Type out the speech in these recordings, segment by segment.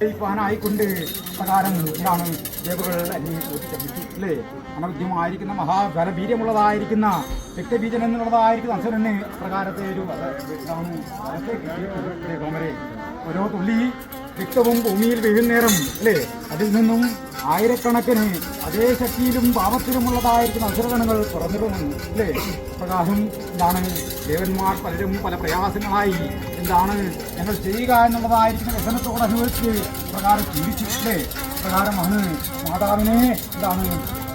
ായിക്കൊണ്ട് പ്രകാരം ഇതാണ് ദേവകൾ അല്ലേ അനവധ്യമായിരിക്കുന്ന മഹാബലവീര്യമുള്ളതായിരിക്കുന്ന രക്തബീജൻ എന്നുള്ളതായിരിക്കുന്ന അസുരന് പ്രകാരത്തെ ഒരു കോമരെ ഓരോ തുള്ളി രക്തവും ഭൂമിയിൽ വീഴുന്നേരം അല്ലേ? അതിൽ നിന്നും ആയിരക്കണക്കിന് അതേ ശക്തിയിലും പാപത്തിലുമുള്ളതായിരിക്കുന്ന അസുരഗണങ്ങൾ തുറന്നിരുന്നു അല്ലേ? പ്രകാശം എന്താണ്? ദേവന്മാർ പലരും പല പ്രയാസങ്ങളായി എന്താണ് ഞങ്ങൾ ചെയ്യുക എന്നുള്ളതായിരിക്കുന്ന വ്യസനത്തോട് അനുഭവിച്ച് പ്രകാരം ജീവിച്ചിട്ടില്ലേ അല്ലേ? പ്രകാരമാണ് മാതാവിനെ എന്താണ്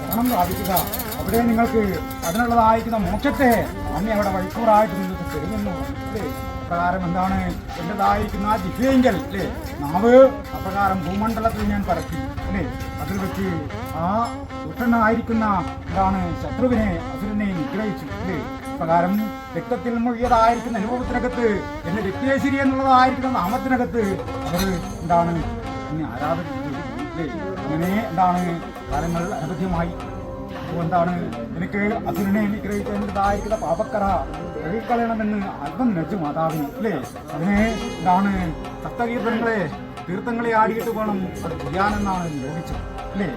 ശരണം പ്രാപിക്കുക. അവിടെ നിങ്ങൾക്ക് അതിനുള്ളതായിരിക്കുന്ന മോക്ഷത്തെ അമ്മ അവിടെ വഴിക്കൂറായിട്ട് നിങ്ങൾക്ക് തരുമെന്ന് അല്ലേ? പ്രകാരം എന്താണ്? എന്റെതായിരിക്കുന്ന ആ ദിവ്യയെങ്കിൽ അല്ലേ? നാവ് അപ്രകാരം ഭൂമണ്ഡലത്തിൽ ഞാൻ പരത്തി അല്ലേ? അതിൽ വെച്ച് ആ ദുഷ്ടനായിരിക്കുന്ന ഇതാണ് ശത്രുവിനെ അസുരനെ നിഗ്രഹിച്ചു പ്രകാരം രക്തത്തിൽ മുഴുകിയതായിരിക്കുന്ന അനുഭവത്തിനകത്ത് എന്റെ രക്തേശ്വരി എന്നുള്ളതായിരിക്കുന്ന നാമത്തിനകത്ത് അവർ എന്താണ് ആരാധന അങ്ങനെ എന്താണ് കാര്യങ്ങൾ അനവധ്യമായി അപ്പോൾ എന്താണ് എനിക്ക് അസുരനെ നിഗ്രഹിക്കേണ്ടതായിരിക്കുന്ന പാപക്കറ കഴുകിക്കളയണമെന്ന് അല്പം നച്ചു മാതാവിന് അല്ലേ അതിനെ എന്താണ് സപ്തകീർത്തനങ്ങളെ തീർത്ഥങ്ങളെ ആടിയിട്ട് വേണം അത് ചെയ്യാനെന്നാണ് ലോപിച്ചത് അല്ലേ?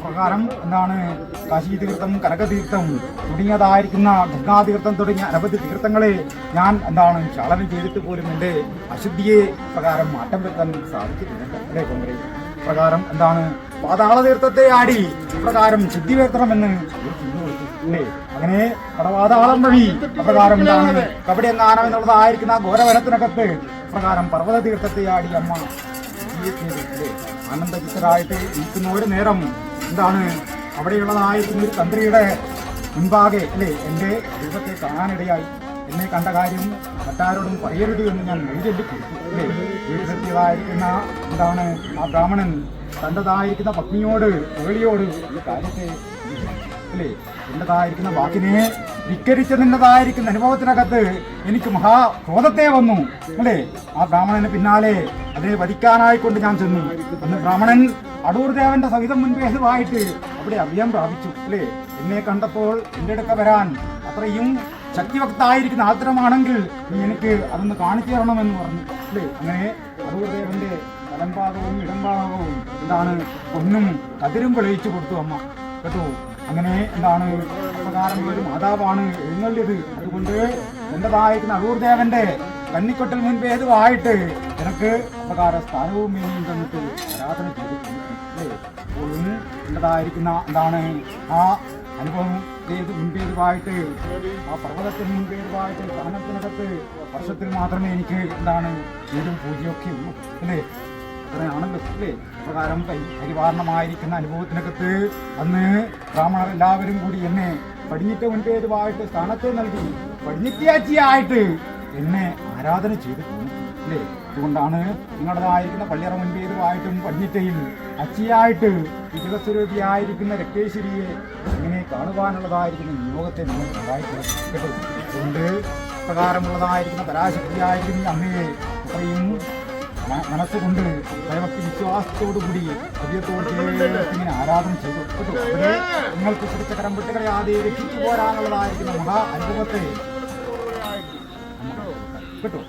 പ്രകാരം എന്താണ് കാശി തീർത്ഥം കനകതീർത്ഥം തുടങ്ങിയതായിരിക്കുന്ന ഗംഗാതീർത്ഥം തുടങ്ങിയ അനവധി തീർത്ഥങ്ങളെ ഞാൻ എന്താണ് ചാളനം ചെയ്തിട്ട് പോലും എന്റെ അശുദ്ധിയെ പ്രകാരം മാറ്റം വരുത്താൻ സാധിച്ചിട്ടുണ്ട് അല്ലേ കോൺഗ്രസ് പ്രകാരം എന്താണ് പാതാള തീർത്ഥത്തെ ആടി പ്രകാരം ശുദ്ധി വരുത്തണമെന്ന് അല്ലേ? അങ്ങനെ പടവാതാളം വഴി അപ്രകാരം എന്താണ് കവിടെ എങ്ങാനം എന്നുള്ളതായിരിക്കുന്ന ഘോരവനത്തിനകത്ത് പ്രകാരം പർവത തീർത്ഥത്തെ ആടി അമ്മ ആനന്ദചിത്തരായിട്ട് ഇരിക്കുന്ന ഒരു നേരം എന്താണ്? അവിടെയുള്ളതായ ഒരു തന്ത്രിയുടെ മുൻപാകെ അല്ലേ എന്റെ ദൈവത്തെ കാണാനിടയായി. എന്നെ കണ്ട കാര്യം മറ്റാരോടും പറയരുത് എന്ന് ഞാൻ എഴുതി വീട്ടിലെത്തിയതായിരിക്കുന്ന എന്താണ് ആ ബ്രാഹ്മണൻ തന്റെതായിരിക്കുന്ന പത്നിയോട് ഏളിയോട് ഈ കാര്യത്തെ അല്ലേ എന്റേതായിരിക്കുന്ന വാക്കിനെ ധിക്കരിച്ചതിന്റെതായിരിക്കുന്ന അനുഭവത്തിനകത്ത് എനിക്ക് മഹാ ക്രോധത്തെ വന്നു. അല്ലേ? ആ ബ്രാഹ്മണന് പിന്നാലെ അതിനെ വധിക്കാനായിക്കൊണ്ട് ഞാൻ ചെന്നു. അന്ന് ബ്രാഹ്മണൻ അടൂർ ദേവന്റെ സഹിതം മുൻപേതുമായിട്ട് അവിടെ അഭയം പ്രാപിച്ചു. അല്ലേ? എന്നെ കണ്ടപ്പോൾ എന്റെ അടുക്ക വരാൻ അത്രയും ശക്തിവക്തായിരിക്കുന്ന ആത്രമാണെങ്കിൽ നീ എനിക്ക് അതൊന്ന് കാണിച്ചു തരണമെന്ന് പറഞ്ഞു. അല്ലേ? അങ്ങനെ അടൂർ ദേവന്റെ വലംഭാഗവും ഇടംഭാഗവും എന്താണ് ഒന്നും കതിരും വിളയിച്ചു കൊടുത്തു അമ്മ. കേട്ടോ? അങ്ങനെ എന്താണ് പ്രകാരം ഒരു മാതാവാണ് എഴുന്നള്ളിയത്. അതുകൊണ്ട് എന്റേതായിരിക്കുന്ന അടൂർദേവന്റെ കന്നിക്കൊട്ടൽ മുൻപേതുമായിട്ട് എനിക്ക് പ്രകാര സ്ഥാനവും മീനും തന്നിട്ട് ആരാധന ചെയ്തിട്ടുണ്ട്. എന്റേതായിരിക്കുന്ന എന്താണ് ആ അനുഭവം ചെയ്ത് മുൻപേതുമായിട്ട് ആ പർവതത്തിന് മുൻപേതുമായിട്ട് സ്ഥാനത്തിനകത്ത് വർഷത്തിൽ മാത്രമേ എനിക്ക് എന്താണ് വീടും പൂജയൊക്കെ ഉള്ളൂ. അല്ലേ? അത്രയാണല്ലോ ബസ്സിലെ പ്രകാരം പരി- പരിപാലനമായിരിക്കുന്ന അനുഭവത്തിനകത്ത് അന്ന് ബ്രാഹ്മണർ എല്ലാവരും കൂടി എന്നെ പടിഞ്ഞിട്ട് മുൻപേതുമായിട്ട് സ്ഥാനത്ത് നൽകി. പടിഞ്ഞിത്തിയാച്ചിയായിട്ട് എന്നെ ആരാധന ചെയ്തു അല്ലേ അതുകൊണ്ടാണ് നിങ്ങളുടേതായിരിക്കുന്ന പള്ളിയറ മുൻപേതുമായിട്ടും പടിഞ്ഞിട്ടയും അച്ചിയായിട്ട് വിജയസ്വരൂപിയായിരിക്കുന്ന രക്തേശ്വരിയെ ഇങ്ങനെ കാണുവാനുള്ളതായിരിക്കുന്ന നിയോഗത്തെ നിങ്ങൾ സഹായിക്കുന്നത് അതുകൊണ്ട് പ്രകാരമുള്ളതായിരിക്കുന്ന പരാശക്തിയായിരിക്കുന്ന അമ്മയെ അത്രയും മനസ്സുകൊണ്ട് ദൈവത്തിൽ വിശ്വാസത്തോടുകൂടി ദൈവത്തോടെ ആരാധന ചെയ്തു. അവരെ അവിടെ നിങ്ങൾക്ക് പിടിച്ച കരം ആദ്യം രക്ഷിച്ചു പോരാനുള്ളതായിരിക്കുന്ന മഹാ അനുഭവത്തെ കേട്ടോ.